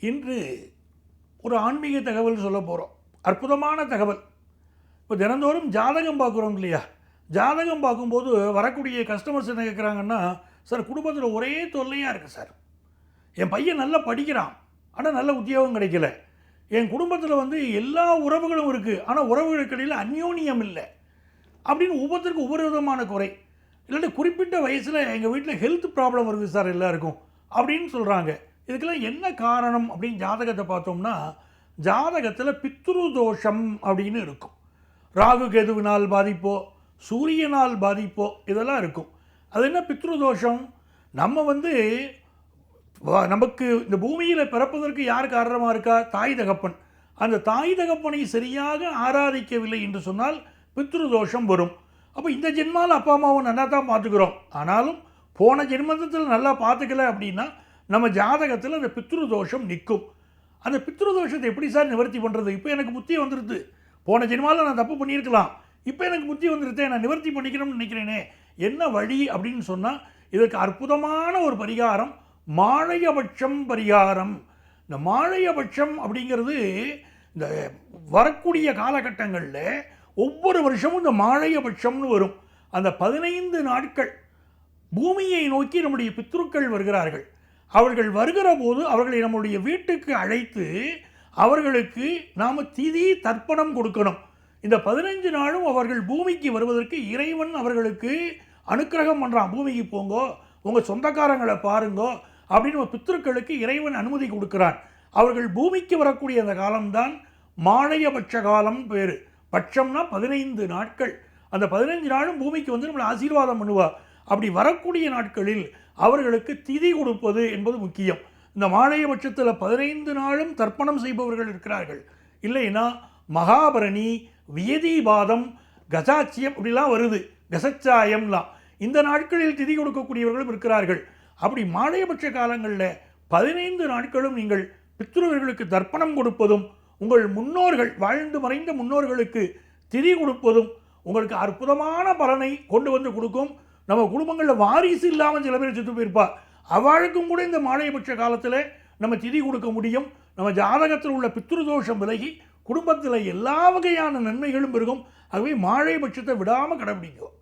இன்று ஒரு ஆன்மீக தகவல் சொல்ல போகிறோம் அற்புதமான தகவல். இப்போ தினந்தோறும் ஜாதகம் பார்க்குறோம் இல்லையா? ஜாதகம் பார்க்கும்போது வரக்கூடிய கஸ்டமர்ஸ் என்ன கேட்குறாங்கன்னா சார் குடும்பத்தில் ஒரே தொல்லையாக இருக்குது சார். என் பையன் நல்லா படிக்கிறான். ஆனால் நல்ல உத்தியோகம் கிடைக்கல. என் குடும்பத்தில் வந்து எல்லா உறவுகளும் இருக்குது ஆனால் உறவுகளுக்கு இடையில் அந்யோன்யம் இல்லை. அப்படின்னு ஒவ்வொருத்தருக்கும் ஒவ்வொரு விதமான குறை. இல்லாட்டி குறிப்பிட்ட வயசில் எங்கள் வீட்டில் ஹெல்த் ப்ராப்ளம் இருக்குது சார் எல்லாருக்கும். அப்படின்னு சொல்கிறாங்க இதுக்கெல்லாம் என்ன காரணம் அப்படின்னு ஜாதகத்தை பார்த்தோம்னா ஜாதகத்தில் பித்ரு தோஷம் அப்படின்னு இருக்கும். ராகு கேதுவினால் பாதிப்போ சூரியனால் பாதிப்போ இதெல்லாம் இருக்கும். அது என்ன பித்ரு தோஷம் நம்ம வந்து நமக்கு இந்த பூமியில் பிறப்பதற்கு யார் காரணமாக இருக்கா? தாய் தகப்பன். அந்த தாய் தகப்பனை சரியாக ஆராதிக்கவில்லை என்று சொன்னால் பித்ரு தோஷம் வரும். அப்போ இந்த ஜென்மாவில் அப்பா அம்மாவை நல்லா தான் பார்த்துக்கிறோம். ஆனாலும் போன ஜென்மத்தில் நல்லா பார்த்துக்கல அப்படின்னா நம்ம ஜாதகத்தில் அந்த பித்ரு தோஷம் நிற்கும். அந்த பித்ரு தோஷத்தை எப்படி சார் நிவர்த்தி பண்ணுறது இப்போ எனக்கு புத்தி வந்துடுது போன ஜென்மாவில் நான் தப்பு பண்ணியிருக்கலாம். இப்போ எனக்கு புத்தி வந்துருதே நான் நிவர்த்தி பண்ணிக்கணும்னு நினைக்கிறேனே என்ன வழி அப்படின்னு சொன்னால் இதற்கு அற்புதமான ஒரு பரிகாரம் மாழையபட்சம் பரிகாரம். இந்த மாழையபட்சம் அப்படிங்கிறது இந்த வரக்கூடிய காலகட்டங்களில் ஒவ்வொரு வருஷமும் இந்த மாழையபட்சம்னு வரும். அந்த பதினைந்து நாட்கள் பூமியை நோக்கி நம்முடைய பித்ருக்கள் வருகிறார்கள். அவர்கள் வருகிற போது அவர்களை நம்முடைய வீட்டுக்கு அழைத்து அவர்களுக்கு நாம் திதி தர்ப்பணம் கொடுக்கணும். இந்த பதினஞ்சு நாளும் அவர்கள் பூமிக்கு வருவதற்கு இறைவன் அவர்களுக்கு அனுக்கிரகம் பண்ணுறான் பூமிக்கு போங்கோ உங்கள் சொந்தக்காரங்களை பாருங்கோ அப்படின்னு நம்ம பித்ருக்களுக்கு இறைவன் அனுமதி கொடுக்கிறான். அவர்கள் பூமிக்கு வரக்கூடிய அந்த காலம்தான் மாலையபட்ச காலம் பேர். பட்சம்னா பதினைந்து நாட்கள். அந்த பதினைஞ்சு நாளும் பூமிக்கு வந்து நம்மளை ஆசீர்வாதம் பண்ணுவாள் அப்படி வரக்கூடிய நாட்களில் அவர்களுக்கு திதி கொடுப்பது என்பது முக்கியம். இந்த மாழையபட்சத்தில் பதினைந்து நாளும் தர்ப்பணம் செய்பவர்கள் இருக்கிறார்கள். இல்லைன்னா மகாபரணி வியதிபாதம் கசாட்சியம் இப்படிலாம் வருது. கசச்சாயம்லாம். இந்த நாட்களில் திதி கொடுக்கக்கூடியவர்களும் இருக்கிறார்கள். அப்படி மாலையபட்ச காலங்களில் பதினைந்து நாட்களும் நீங்கள் பித்ருவர்களுக்கு தர்ப்பணம் கொடுப்பதும் உங்கள் முன்னோர்கள் வாழ்ந்து மறைந்த முன்னோர்களுக்கு திதி கொடுப்பதும் உங்களுக்கு அற்புதமான பலனை கொண்டு வந்து கொடுக்கும். நம்ம குடும்பங்களில் வாரிசு இல்லாமல் சில பேர் செத்து போயிருப்பா. அவளுக்கும் கூட இந்த மாலையபட்ச காலத்தில் நம்ம திதி கொடுக்க முடியும். நம்ம ஜாதகத்தில் உள்ள பித்ருதோஷம் விலகி குடும்பத்தில் எல்லா வகையான நன்மைகளும் இருக்கும் ஆகவே மாழைபட்சத்தை விடாமல் கடைபிடிக்கும்.